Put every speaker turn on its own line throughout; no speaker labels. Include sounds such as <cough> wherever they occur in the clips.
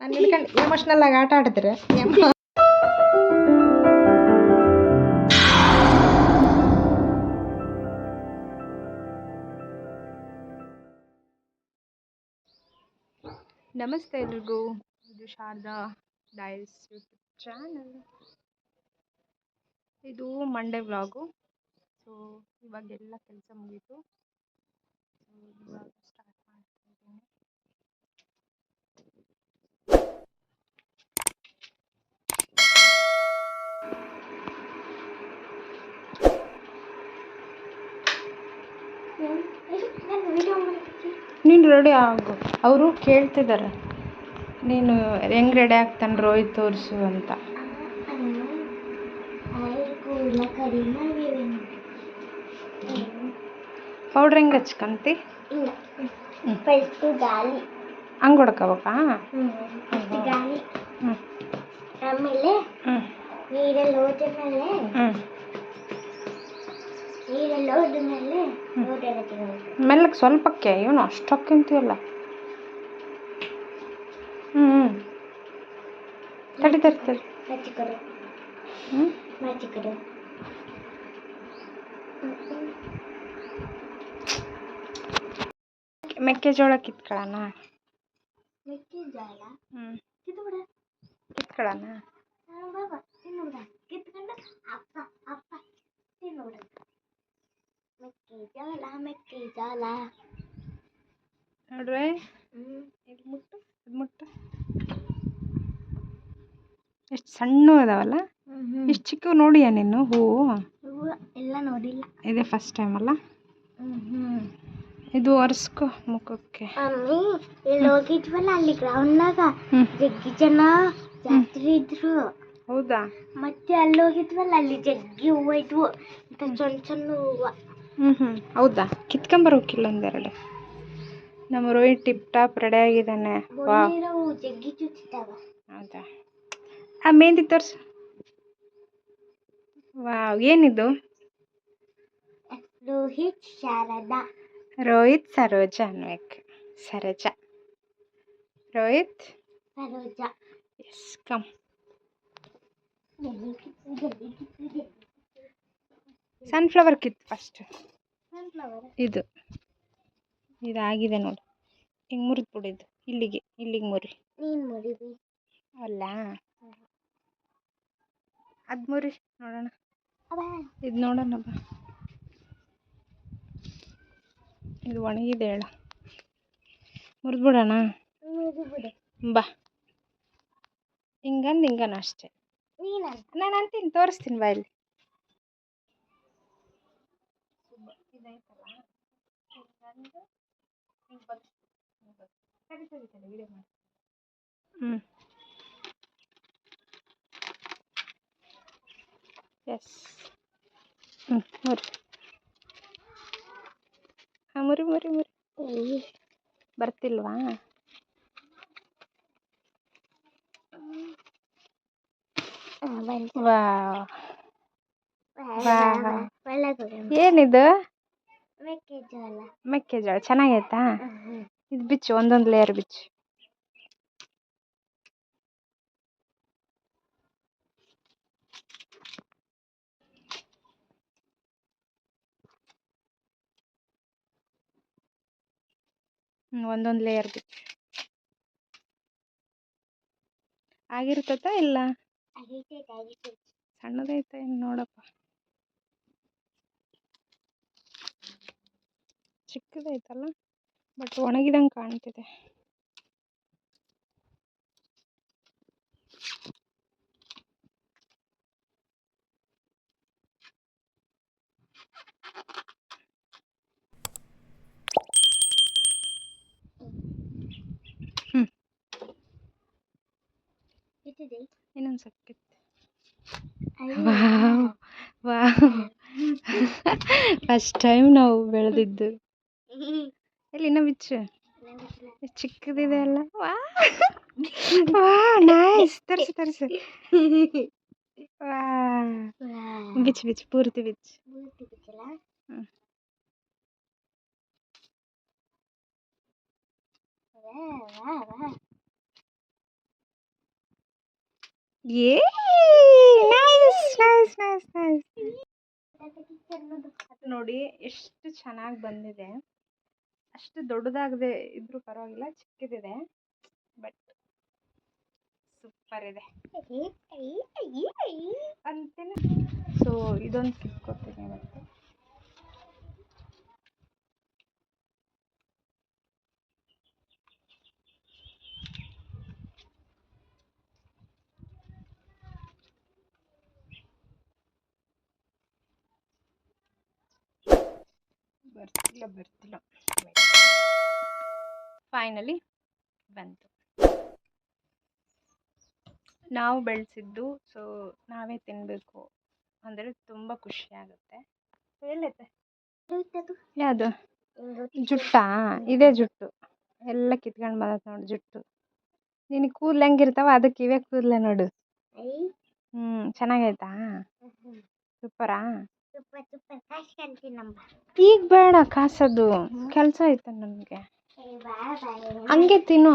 ನಾನು ಹಿಡ್ಕೊಂಡು ಆಗಿ ಆಟ ಆಡಿದ್ರೆ ನಮಸ್ತೆ ಎಲ್ರಿಗೂ ಇದು ಶಾರದಾ ಡೈಲ್ಸ್ ಯೂಟ್ಯೂಬ್ ಚಾನಲ್. ಇದು ಮಂಡೇ ವ್ಲಾಗು ಸೊ ಇವಾಗೆಲ್ಲ ಕೆಲಸ ಮುಗೀತು. ನೀನು ರೆಡಿ ಆಗು ಅವರು ಕೇಳ್ತಿದ್ದಾರೆ ನೀನು ಹೆಂಗೆ ರೆಡಿ ಆಗ್ತಾನೆ ರೋಹಿತ್ ತೋರಿಸು ಅಂತ ಪೌಡ್ರ್ ಹೆಂಗೆ ಹಚ್ಕೊಂತಿ?
ಫಸ್ಟ್ ಗಾಳಿ.
ಹಂಗೆ ಹೊಡ್ಕೋಬೇಕಾ?
ಗಾಳಿ.
ಹ್ಞೂ
ಆಮೇಲೆ
ಹ್ಞೂ
ನೀರಲ್ಲಿ ಹೋದ್ಮೇಲೆ
ಹ್ಞೂ
ನೀರಲ್ಲಿ ಹೋದ್ಮೇಲೆ ಮೇಲೆ
ಮೆಲ್ಲಗೆ ಸ್ವಲ್ಪಕ್ಕೆ ಇವನು ಅಷ್ಟಕ್ಕಿಂತೀಯಲ್ಲ ಹ್ಞೂ ತಡಿ ತಡಿ ತಡಿ.
ಮಚ್ಚಿಕೊಡು
ಹ್ಞೂ ಮೆಕ್ಕೆಜೋಳ ಕಿತ್ಕೊಳ್ಳೋಣ.
ಮೆಕ್ಕೆಜೋಳ?
ಹ್ಞೂ ಕಿತ್ಕೊಳ್ಳೋಣ.
ಕಿತ್ಕೊಂಡು ಅಪ್ಪ ಅಪ್ಪ. ಮೆಕ್ಕೆಜೋಳ ಮೆಕ್ಕೆಜೋಳ.
ನೋಡ್ರೆ ಇದು ಮುಟ್ಟು ಇದು ಮುಟ್ಟು. ಎಷ್ಟು ಸಣ್ಣ ಅದಾವಲ್ಲ? ಇಷ್ಟು ಚಿಕ್ಕ ನೋಡಿಯಾ ನೀನು? ಹೂವು?
ಹೂವು ಎಲ್ಲ ನೋಡಿಲ್ಲ.
ಇದೇ ಫಸ್ಟ್ ಟೈಮ್ ಅಲ್ಲ?
ಹ್ಞೂ ಹ್ಞೂ
ಇದು ಒರೆಸ್ಕೊ ಮುಖಕ್ಕೆ.
ಅಮ್ಮಿ ಇಲ್ಲಿ ಹೋಗಿದ್ವಲ್ಲ ಅಲ್ಲಿ ಗ್ರೌಂಡ್ನಾಗ ಜಗ್ಗಿ ಜನ ಜಾತ್ರೆ ಇದ್ರು.
ಹೌದಾ?
ಮತ್ತೆ ಅಲ್ಲಿ ಹೋಗಿದ್ವಲ್ಲ ಅಲ್ಲಿ ಜಗ್ಗಿ ಹೂವು ಇದ್ವು. ಅಂತ ಸಣ್ಣ ಸಣ್ಣ ಹೂವು.
ಹ್ಞೂ ಹ್ಞೂ ಹೌದಾ? ಕಿತ್ಕೊಂಬರೋಕಿಲ್ಲ ಒಂದೆರಡು. ನಮ್ಮ ರೋಹಿತ್ ಟಿಪ್ ಟಾಪ್ ರೆಡಿ ಆಗಿದ್ದಾನೆ. ವಾ
ಜಗ್ಗಿ ಚುಚ್ಚಿದ್ದಾವ.
ಹೌದಾ? ಆ ಮೆಹಂದಿ ತೋರ್ಸು. ವಾವ್ ಏನಿದು?
ರೋಹಿತ್ ಶಾರದಾ.
ರೋಹಿತ್ ಸರೋಜ ಅನ್ಬೇಕು. Saroja. Rohit?
Saroja.
Yes come sunflower ಕಿತ್ತು ಫಸ್ಟ್ ಇದು. ಇದಾಗಿದೆ ನೋಡಿ. ಹಿಂಗೆ ಮುರಿದು ಬಿಡಿದ್ದು. ಇಲ್ಲಿಗೆ ಇಲ್ಲಿಗೆ ಮುರಿ. ಅಲ್ಲ. ಅದು ಮುರಿ. ನೋಡೋಣ. ಇದು ನೋಡೋಣ ಬಾ. ಇದು ಒಣಗಿದೆ ಹೇಳ. ಮುರಿದು ಬಿಡೋಣ ಬಾ. ಹಿಂಗಂದು ಹಿಂಗನ ಅಷ್ಟೇ. ನಾನು ಅಂತೀನಿ ತೋರಿಸ್ತೀನಿ ಬಾ ಇಲ್ಲಿ. ಹ್ಞೂ ಎಸ್ ಹ್ಞೂ ಮುರಿ ಹಾಂ ಮುರಿ ಮುರಿ ಮುರಿ. ಬರ್ತಿಲ್ವಾ? ವಾವ್.
ಒಳಗೆ
ಏನಿದು?
ಮೆಕ್ಕೆಜೋಳ.
ಮೆಕ್ಕೆಜೋಳ. ಚೆನ್ನಾಗೈತಾ? ಇದು ಬಿಚ್ಚು ಒಂದೊಂದು ಲೇಯರ್ ಬಿಚ್ಚು. ಒಂದೊಂದು ಲೇಯರ್ ಬಿ ಆಗಿರ್ತತಾ ಇಲ್ಲ? ಸಣ್ಣದೈತ ನೋಡಪ್ಪ. ಚಿಕ್ಕದೈತಲ್ಲ ಬಟ್ ಒಣಗಿದಂಗೆ ಕಾಣ್ತಿದೆ.
ಇಟ್ಟಿದೆ
ಇನ್ನೊಂದು ಸಕ್ಕಿತ್ತು ವಾವ್ ವಾವ್. ಫಸ್ಟ್ ಟೈಮ್ ನಾವು ಬೆಳೆದಿದ್ದು. ಎಲ್ಲಿ ಇನ್ನೂ ಬಿಚ್ಚು? ಚಿಕ್ಕದಿದೆ ಅಲ್ಲ. ವಾ ವಾ ನೈಸ್ ತರಿಸು ತರಿಸು. <laughs> ವಾ ಬಿಚ್ಚು ಬಿಚ್ಚು ಪೂರ್ತಿ ಬಿಚ್ಚು
ಬೂಟಿ ಬಿಚ್ಚಲ
ಹ್ಮ್.
ವಾ ವಾ <laughs>
ನೋಡಿ ಎಷ್ಟು ಚೆನ್ನಾಗಿ ಬಂದಿದೆ. ಅಷ್ಟು ದೊಡ್ಡದಾಗದೆ ಇದ್ರೂ ಪರವಾಗಿಲ್ಲ ಚಿಕ್ಕದಿದೆ ಬಟ್ ಸೂಪರ್ ಇದೆ. ಅಂತೇನೆ. ಸೊ ಇದೊಂದು ಕಿತ್ಕೊತೀನಿ ಫೈನಲಿ ಬಂತು. ನಾವು ಬೆಳೆಸಿದ್ದು ಸೊ ನಾವೇ ತಿನ್ನಬೇಕು ಅಂದರೆ ತುಂಬ ಖುಷಿ ಆಗುತ್ತೆ. ಎಲ್ಲೈತೆ ಯಾವುದು? ಜುಟ್ಟಾ? ಇದೇ ಜುಟ್ಟು. ಎಲ್ಲ ಕಿತ್ಕೊಂಡು ಬಂದತ್ ನೋಡು ಜುಟ್ಟು. ನಿನಗೆ ಕೂದಲು ಹೆಂಗಿರ್ತಾವ ಅದಕ್ಕೆ ಇವೇ ಕೂದಲೆ ನೋಡು. ಹ್ಞೂ ಚೆನ್ನಾಗೈತಾ? ಸೂಪರಾ? ಈಗ ಬೇಡ ಕಾಸೋದು. ಕೆಲಸ ಐತೆ ನನಗೆ. ಹಂಗೆ ತಿನ್ನು.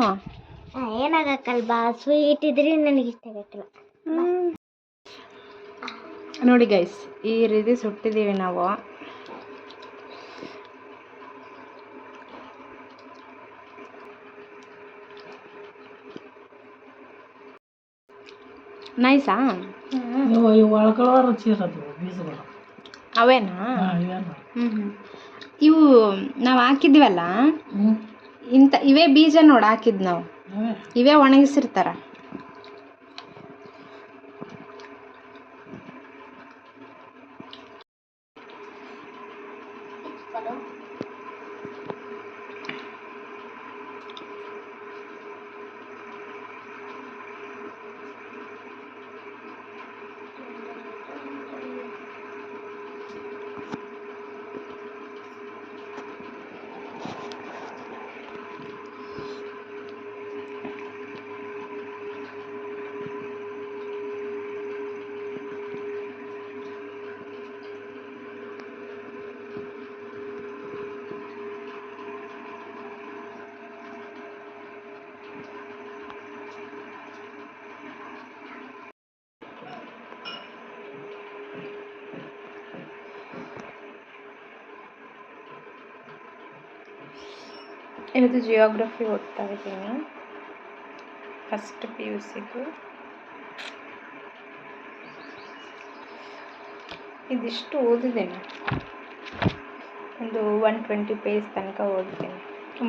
ಏನಾಗಕ್ಕಲ್ವಾ? ಸ್ವೀಟ್ ಇದ್ರೆ ನನಗೆ ಇಷ್ಟ ಆಗಕ್ಕಿಲ್ಲ.
ನೋಡಿ ಗೈಸ್ ಈ ರೀತಿ ಸುಟ್ಟಿದ್ದೀವಿ ನಾವು. ನೈಸಾ
ಬೀಜಗಳು.
ಅವೇನಾ? ಹ್ಞೂ ಇವು ನಾವು ಹಾಕಿದ್ವಲ್ಲ ಇಂಥ ಇವೇ ಬೀಜ ನೋಡಿ ಹಾಕಿದ್ ನಾವು. ಇವೇ ಒಣಗಿಸಿರ್ತಾರ. ಇವತ್ತು ಜಿಯೋಗ್ರಫಿ ಓದ್ತಾ ಇದ್ದೀನಿ. ಫಸ್ಟ್ ಪಿ ಯು ಸಿದು ಇದಿಷ್ಟು ಓದಿದ್ದೀನಿ. ಒಂದು ಒನ್ ಟ್ವೆಂಟಿ ಪೇಜ್ ತನಕ ಓದಿದ್ದೀನಿ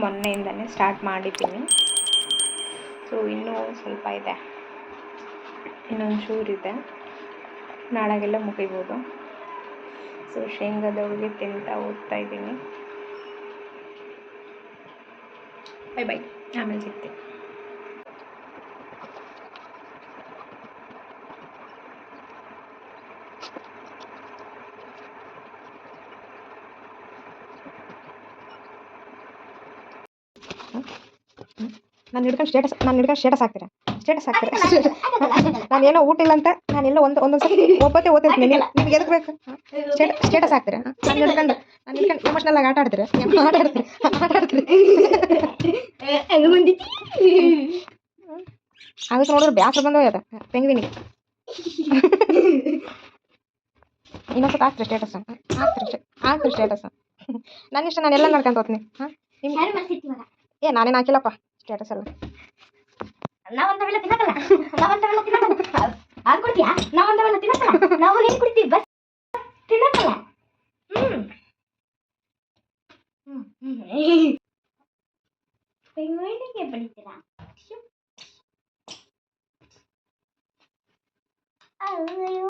ಮೊನ್ನೆಯಿಂದನೇ ಸ್ಟಾರ್ಟ್ ಮಾಡಿದ್ದೀನಿ. ಸೊ ಇನ್ನೂ ಸ್ವಲ್ಪ ಇದೆ. ಇನ್ನೊಂದು ಚೂರಿದೆ ನಾಳೆಗೆಲ್ಲ ಮುಗಿಬೋದು. ಸೊ ಶೇಂಗಾದೊಳಗೆ ತಿಂತಾ ಓದ್ತಾ ಇದ್ದೀನಿ. ಬೈ ಬೈ ಆಮೇಲೆ ಸಿಗ್ತೀನಿ. ನಾನು ಹಿಡ್ಕೊಂಡು ಸ್ಟೇಟಸ್ ನಾನು ಹಿಡ್ಕೊಂಡು ಸ್ಟೇಟಸ್ ಹಾಕ್ತೀರಾ? ಸ್ಟೇಟಸ್ ಹಾಕ್ತೀರಾ? ನಾನು ಏನೋ ಊಟ ಇಲ್ಲ ಅಂತ ನಾನೆಲ್ಲ ಒಂದು ಒಂದೊಂದು ಸಲ ಒಬ್ಬತ್ತೇ ಓದ್ತಿರ್ತೀನಿ ನಿಮ್ಗೆ ಎದಕ್ಕೆ ಬೇಕು? ಸ್ಟೇಟಸ್ ಸ್ಟೇಟಸ್ ಹಾಕ್ತೀರಾ? ನಾನು ಹಿಡ್ಕೊಂಡು ಎಮೋಷ್ನಲ್ ಆಗಿ ಆಟ ಆಡ್ತೀರಾ? ಆಟ ಆಡ್ತೀರಿ? ಆಟ ಆಡ್ತೀರಿ? ಅದಕ್ಕೆ ನೋಡಿದ್ರೆ ಬ್ಯಾಸರ ಬಂದೋಗ್ಯದ ಪೆಂಗ್ವಿನಿಗೆ ಇನ್ನೊಂದ್ಸತ ಹಾಕ್ತೀರಿ ಸ್ಟೇಟಸ್ ಹಾಕ್ತೀರಿ ಹಾಕ್ತೀರಿ ಸ್ಟೇಟಸ್ ನನ್ನ ಇಷ್ಟ ನಾನು ಎಲ್ಲ ನೋಡ್ಕೊಂತ ಹೋಗ್ತೀನಿ. ಹಾಂ? ಏ ನಾನೇನು ಹಾಕಿಲ್ಲಪ್ಪ ಸ್ಟೇಟಸ್ ಎಲ್ಲ.
ನಾವಂತವೆಲ್ಲ ತಿನ್ನಕಲ್ಲ. ನಾವಂತವೆಲ್ಲ ತಿನ್ನಕಲ್ಲ. ಹಾಲು ಕುಡ್ತೀಯಾ ನಾವಂತವೆಲ್ಲ ತಿನ್ನಕಲ್ಲ. ನಾವು ನೀನು ಕುಡಿತೀವಿ. ಬಸ್ ತಿನ್ನಕಲ್ಲ. ಹ್ಮ್. പെൺകുട്ടിക്ക് പിടിച്ചതാ അയ്യോ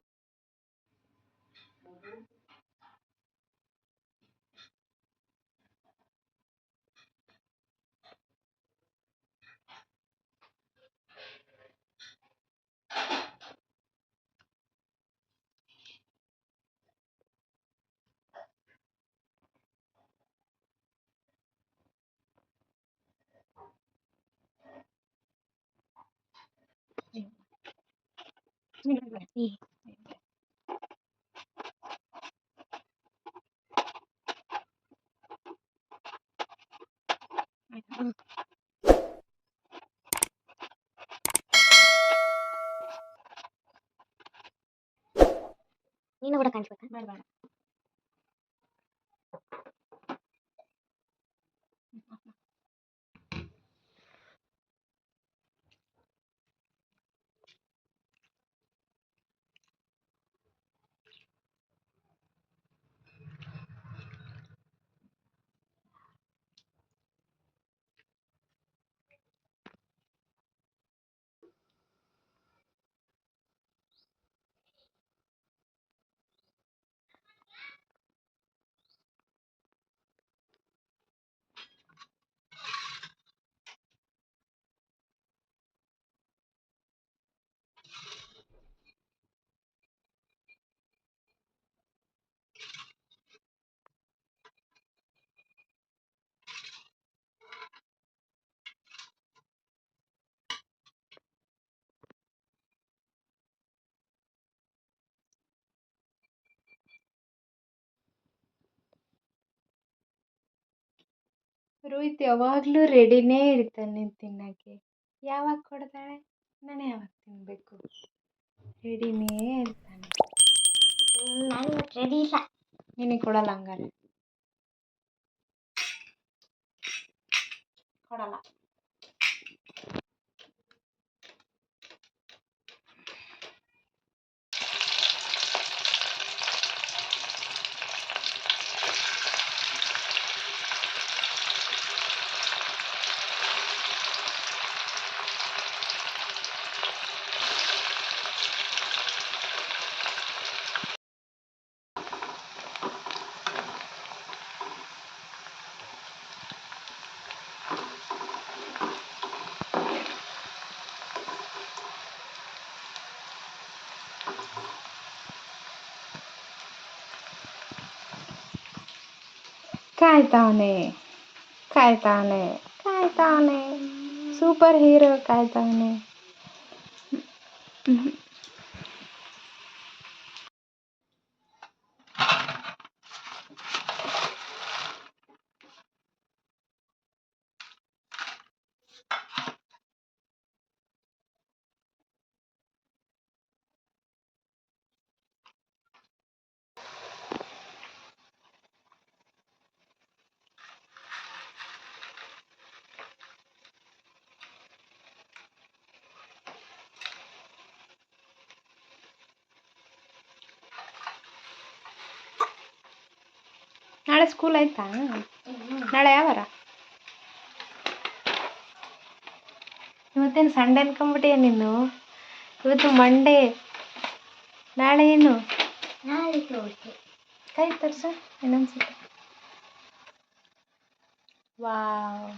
ನೀನು ಕೂಡ ಕಾಣಿಸ್ಬೇಕಾ
ಬೇಡ ಬೇಡ ರೋಹಿತ್ ಯಾವಾಗಲೂ ರೆಡಿನೇ ಇರ್ತಾನೆ ತಿನ್ನೋಕ್ಕೆ. ಯಾವಾಗ ಕೊಡ್ತಾಳೆ? ನಾನು ಯಾವಾಗ ತಿನ್ನಬೇಕು ರೆಡಿನೇ ಇರ್ತಾನೆ.
ನಾನು ರೆಡಿ ಇಲ್ಲ.
ನಿನಗೆ ಕೊಡಲ್ಲ ಹಂಗಾರೆ కాగితానే కాగితానే కాగితానే సూపర్ హీరో కాగితానే ನಾಳೆ ಸ್ಕೂಲ್ ಆಯ್ತಾ? ನಾಳೆ ಯಾವಾರ? ಇವತ್ತೇನು ಸಂಡೆ ಅನ್ಕೊಂಬಿಟ್ಟಿಯ ನೀನು? ಇವತ್ತು ಮಂಡೇ ನಾಳೆ ಏನು? ಕೈ ತೋರ್ಸು ಏನನ್ಸುತ್ತೆ ವಾವ್